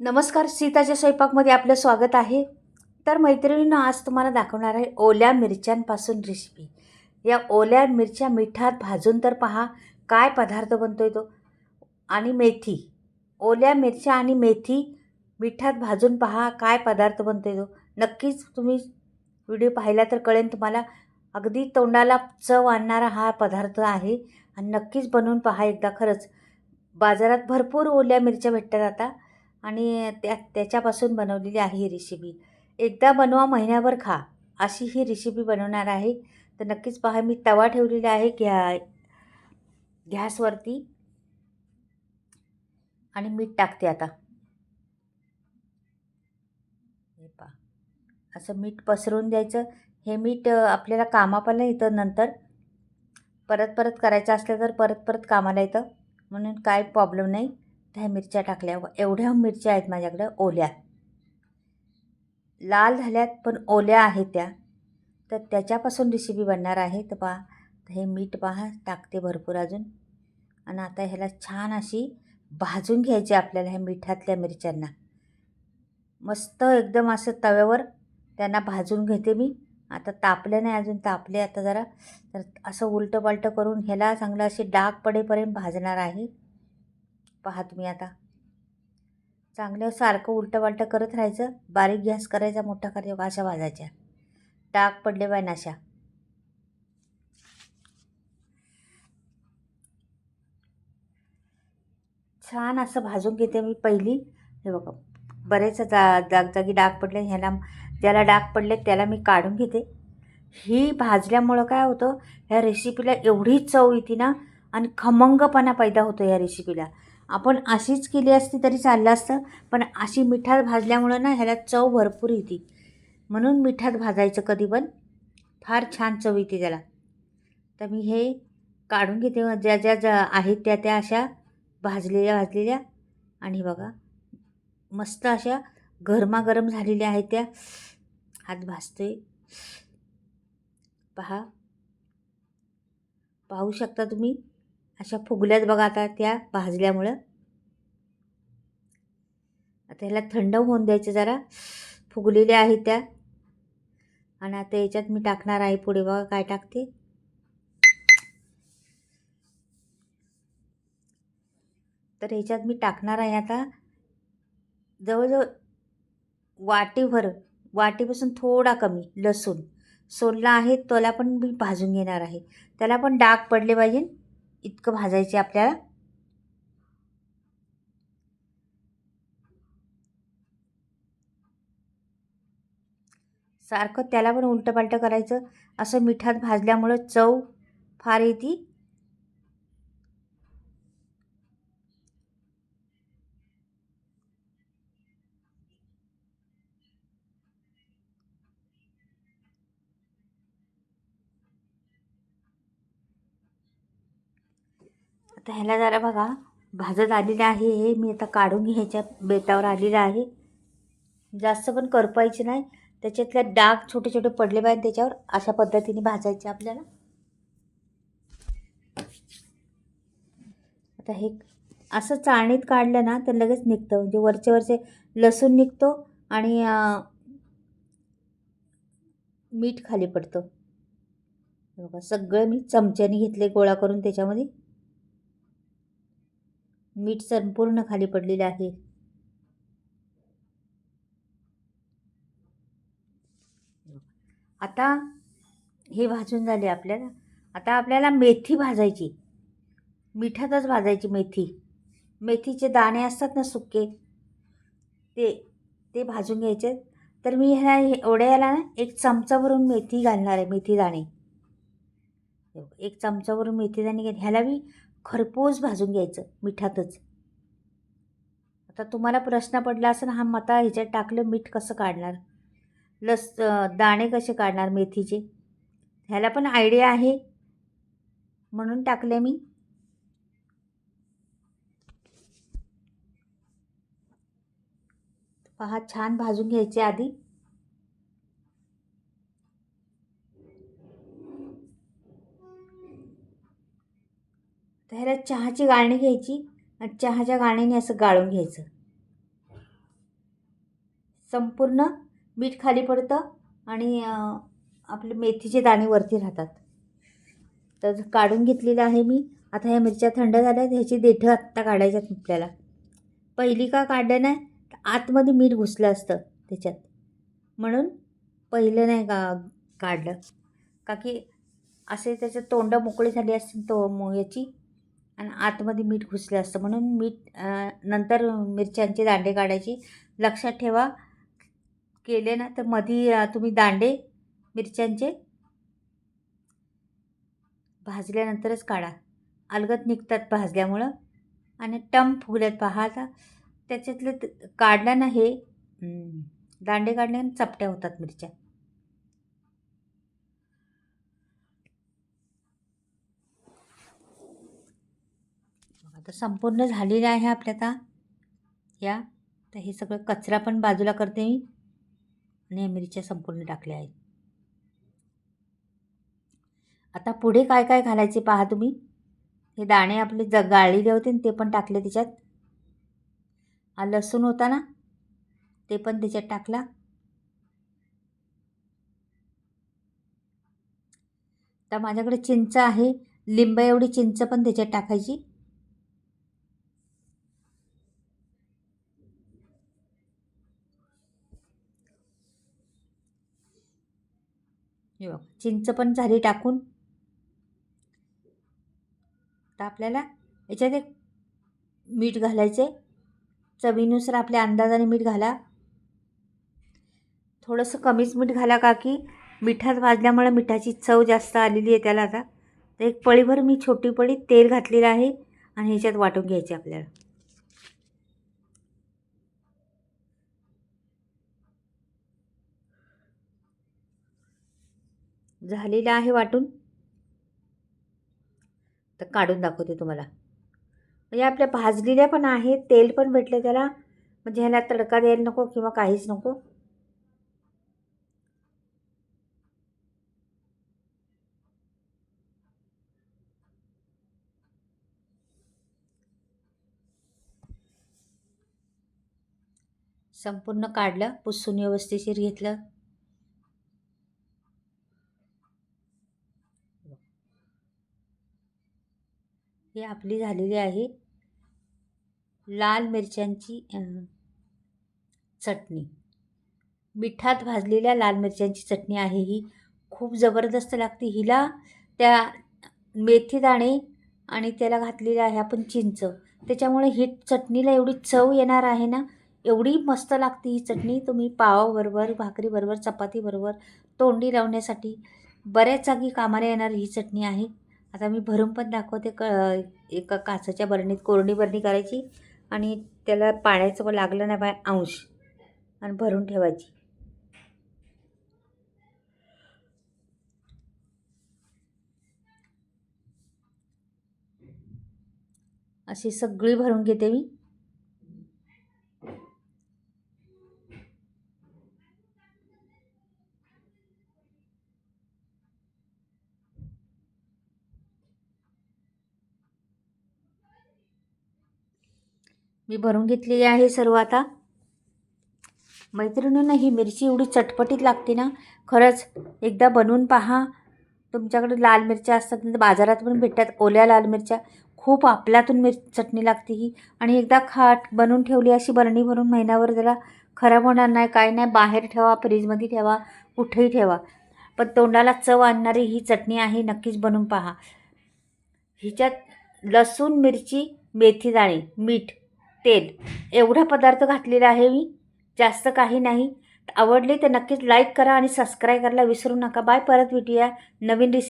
नमस्कार सीताच्या स्वयंपाकमध्ये आपलं स्वागत आहे. तर मैत्रिणींना आज तुम्हाला दाखवणार आहे ओल्या मिरच्यांपासून रेसिपी या ओल्या मिरच्या मिठात भाजून तर पहा काय पदार्थ बनतो आहे तो. आणि मेथी. ओल्या मिरच्या आणि मेथी मिठात भाजून पहा काय पदार्थ बनतो आहे तो. नक्कीच तुम्ही व्हिडिओ पाहिला तर कळेल तुम्हाला अगदी तोंडाला चव आणणारा हा पदार्थ आहे. आणि नक्कीच बनवून पहा एकदा खरंच. बाजारात भरपूर ओल्या मिरच्या भेटतात आता. आणि त्या त्याच्यापासून बनवलेली आहे ही रेसिपी एकदा बनवा महिन्याभर खा. अशी ही रेसिपी बनवणार आहे. तर नक्कीच पहा मी तवा ठेवलेला आहे गॅ गॅसवरती. आणि मीठ टाकते आता. हे पहा. असं मीठ पसरवून द्यायचं. हे मीठ आपल्याला कामापाला येतं नंतर. परत परत करायचं असलं तर परत परत कामाला येतं. म्हणून काय प्रॉब्लेम नाही. त्या मिरच्या टाकल्या. एवढ्या मिरच्या आहेत माझ्याकडं ओल्या. लाल झाल्यात पण ओल्या आहेत त्या. तर त्याच्यापासून रेसिपी बनणार आहे. तर पहा हे मीठ पहा टाकते भरपूर अजून. आणि आता ह्याला छान अशी भाजून घ्यायची आपल्याला ह्या मिठातल्या मिरच्यांना. मस्त एकदम असं तव्यावर त्यांना भाजून घेते मी. आता तापले नाही अजून तापले आता जरा. तर असं उलटं पालटं करून ह्याला चांगलं असे डाग पडेपर्यंत भाजणार आहे. पहा तुम्ही आता. चांगलं सारखं उलटं पालटं करत राहायचं बारीक गॅस करायचा मोठा करायचा अशा भाजायच्या डाग पडले पाहिजे अशा. छान असं भाजून घेते मी पहिली. हे बघा बरेच जा जागजागी डाग पडले ह्याला ज्याला डाग पडले त्याला मी काढून घेते. ही भाजल्यामुळं काय होतं ह्या रेसिपीला एवढी चव येते ना आणि खमंगपणा पैदा होतो या रेसिपीला आपण अशीच केली असती तरी चाललं असतं पण अशी मिठात भाजल्यामुळं ना ह्याला चव भरपूर येते. म्हणून मिठात भाजायचं कधी पण. फार छान चव येते त्याला. तर मी हे काढून घेते. ज्या ज्या ज्या आहेत त्या त्या अशा भाजलेल्या भाजलेल्या. आणि बघा मस्त अशा गरमागरम झालेल्या आहेत त्या. हात भाजतोय. पहा. पाहू शकता तुम्ही? अशा फुगल्यात बघा आता त्या भाजल्यामुळं. आता ह्याला थंड होऊन द्यायचं जरा. फुगलेल्या आहेत त्या. आणि आता याच्यात मी टाकणार आहे पुढे बघा काय टाकते. तर ह्याच्यात मी टाकणार आहे आता जवळजवळ वाटीभर वाटीपासून थोडा कमी लसूण. सोलला आहे त्याला पण मी भाजून घेणार आहे. त्याला पण डाग पडले पाहिजे. इतकं भाजायचे आपल्याला. सारखं त्याला पण उलटं पालटं करायचं. असं मिठात भाजल्यामुळं चव फार येते. आता ह्याला जरा बघा. भाजत आलेलं आहे हे. मी आता काढून घ्यायच्या बेतावर आलेलं आहे. जास्त पण करपायचे नाही. त्याच्यातल्या डाग छोटे छोटे पडले पाहिजे त्याच्यावर. अशा पद्धतीने भाजायचे आपल्याला. आता हे असं चाळणीत काढलं ना तर लगेच निघतं. म्हणजे वरचे वरचे लसूण निघतो आणि मीठ खाली पडतं. बघा सगळं मी चमच्याने घेतले गोळा करून त्याच्यामध्ये. मीठ संपूर्ण खाली पडलेलं आहे. आता हे भाजून झाले आपल्याला. आता आपल्याला मेथी भाजायची. मिठातच भाजायची मेथी. मेथीचे दाणे असतात ना सुके ते ते भाजून घ्यायचे. तर मी ह्याला एवढ्या ना एक चमचावरून मेथी घालणार आहे मेथी दाणे. एक चमचावरून मेथी दाणे घेत ह्याला मी खरपूस भाजून घ्यायचं मिठातच. आता तुम्हाला प्रश्न पडला असेल हा मता ह्याच्यात टाकलं मीठ कसं काढणार? लस दाणे कसे काढणार मेथीचे? ह्याला पण आयडिया आहे. म्हणून टाकले मी. पहा छान भाजून घ्यायचे आधी तर ह्याला चहाची गाळणी घ्यायची आणि चहाच्या गाळणीने असं गाळून घ्यायचं. संपूर्ण मीठ खाली पडतं आणि आपले मेथीचे दाणे वरती राहतात. तर काढून घेतलेलं आहे मी. आता ह्या मिरच्या थंड झाल्या ह्याची देठं आत्ता काढायच्यात आपल्याला. पहिली का काढलं नाही तर आतमध्ये मीठ घुसलं असतं त्याच्यात. म्हणून पहिलं नाही का काढलं. का की असे त्याच्यात तोंड मोकळी झाली असतील तो मो याची आणि आतमध्ये मीठ घुसलं असतं. म्हणून मीठ नंतर मिरच्यांचे दांडे काढायची. लक्षात ठेवा केले ना तर मधी तुम्ही दांडे मिरच्यांचे भाजल्यानंतरच काढा. अलगत निघतात भाजल्यामुळं. आणि टम फुगल्यात पहा आता. त्याच्यातले त- काढलं ना हे दांडे काढले आणि चपट्या होतात मिरच्या. तर संपूर्ण झालेलं आहे आपल्या आता या? तर हे सगळं कचरा पण बाजूला करते मी आणि मिरच्या संपूर्ण टाकल्या आहेत. आता पुढे काय काय घालायचे पहा तुम्ही? हे दाणे आपले ज गाळलेले होते ते पण टाकले त्याच्यात. हा लसूण होता ना? ते पण त्याच्यात टाकला. तर माझ्याकडे चिंच आहे. लिंब एवढी चिंच पण त्याच्यात टाकायची. हे बघ चिंच पण झाली टाकून. तर आपल्याला याच्यात एक मीठ घालायचे चवीनुसार आपल्या अंदाजाने मीठ घाला. थोडंसं कमीच मीठ घाला का की मिठात भाजल्यामुळे मिठाची चव जास्त आलेली आहे त्याला आता. तर एक पळीभर मी छोटी पळी तेल घातलेलं आहे आणि ह्याच्यात वाटून घ्यायचे आपल्याला. झालेलं आहे वाटून? तर काढून दाखवते तुम्हाला. म्हणजे आपल्या भाजलेल्या पण आहेत तेल पण भेटले त्याला. म्हणजे ह्याला तडका द्यायला नको किंवा काहीच नको. संपूर्ण काढलं पुसून व्यवस्थिशीर घेतलं. ही आपली झालेली आहे. लाल मिरच्यांची चटणी. मिठात भाजलेल्या लाल मिरच्यांची चटणी आहे ही. खूप जबरदस्त लागते. हिला त्या मेथी दाणे आणि त्याला घातलेलं आहे आपण चिंच. त्याच्यामुळे ही चटणीला एवढी चव येणार आहे ना एवढी मस्त लागते ही चटणी. तुम्ही पावाबरोबर भाकरीबरोबर चपातीबरोबर तोंडी लावण्यासाठी बऱ्याच जागी कामाला येणार ही चटणी आहे. आता मी भरून पण दाखवते क एका काचेच्या बरणीत कोरडी बरणी करायची आणि त्याला पाण्याचं लागलं नाही बाय अंश. आणि भरून ठेवायची. अशी सगळी भरून घेते मी. मी भरून घेतलेली आहे सर्व आता. मैत्रिणींना ही मिरची एवढी चटपटीत लागते ना खरंच एकदा बनवून पहा. तुमच्याकडे लाल मिरच्या असतात नाही बाजारात पण भेटतात ओल्या लाल मिरच्या. खूप आपल्यातून मिर चटणी लागते ही. आणि एकदा खाट बनवून ठेवली अशी बरणी भरून महिनाभर जरा खराब होणार नाही काय नाही. बाहेर ठेवा फ्रीजमध्ये ठेवा कुठेही ठेवा. पण तोंडाला चव आणणारी ही चटणी आहे नक्कीच बनवून पहा. हिच्यात लसूण मिरची मेथी दाणे मीठ तेल. एवढा पदार्थ घातलेला आहे मी. जास्त काही नाही. आवडली तर नक्कीच लाईक करा आणि सबस्क्राईब करायला विसरू नका. बाय परत भेटूया. नवीन रेसिपी